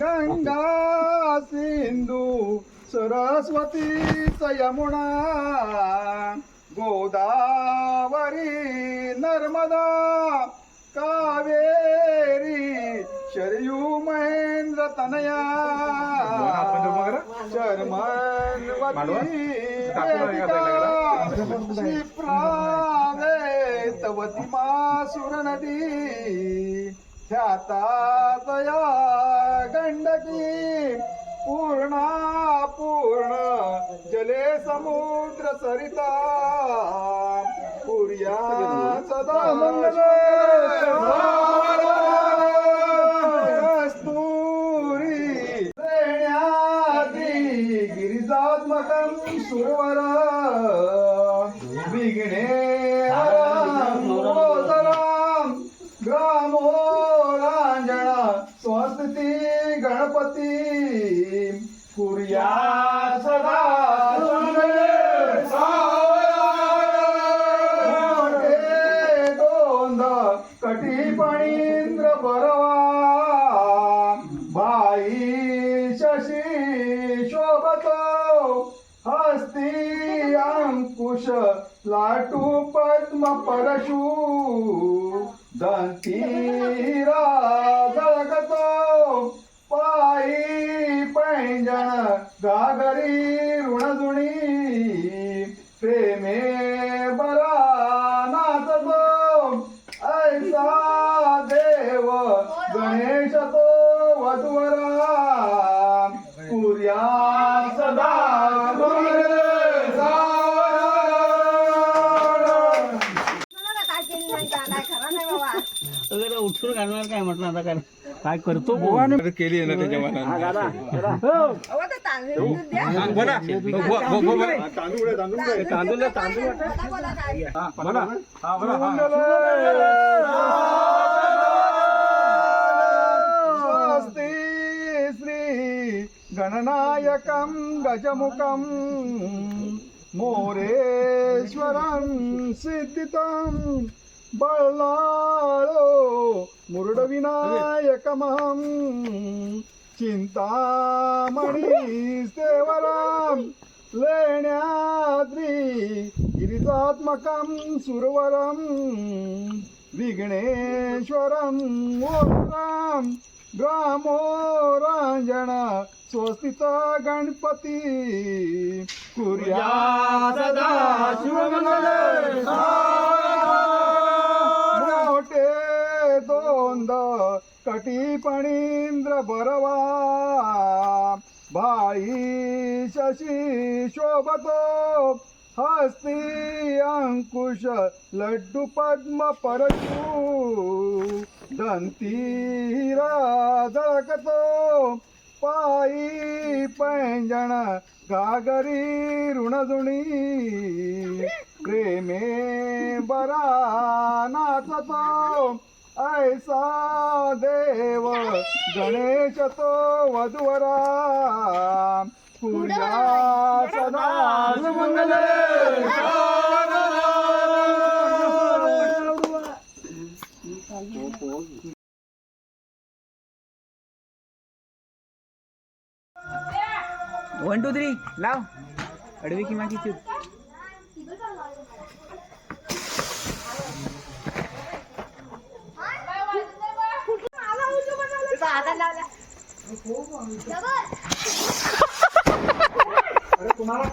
गंगा सिंधू सरस्वती यमुना गोदावरी नर्मदा कावेरी शरयू महेंद्र तनया शर्मन्वती क्षिप्रावे तवती मासुर नदी ख्याता दया सरिता पुर्या सदा मंगल कस्तुरी गिरिजात्मकं सुरवर. ग्रामो स्वस्ति गणपती. कुर्या दोंद पणींद्र बरवा बाई शशी शोभतो हस्ती अंकुश लाटू पद्म परशु दंतीरा उठून घालणार काय म्हटलं आता काय? काय करतो केली आहे ना त्याच्या ते तांदूळ श्री गणनायकं गजमुखं मोरेश्वरं सिद्धितं बळ्ळाळो मुरुडविनायकमहं चिन्तामणिसेवरं लेण्याद्रि गिरिजात्मकं सुरवरं विघ्नेश्वरं ग्रामो रांजण स्वस्तित गणपती कुर्या सदा शिवमंगल कटी पणींद्र बरवा. भाई शशी शोभतो. हस्ती अंकुश लड्डू पद्म परशू. दंती हिरा पायी पैंजण गागरी ऋणजुणी. प्रेमे बरा नाचतो. ऐसा देव गणेश तो वधुवरा। पूजा सदा मंगल। वन टू थ्री लाव. अडवी किंवा किती हातात लावला. तुम्हाला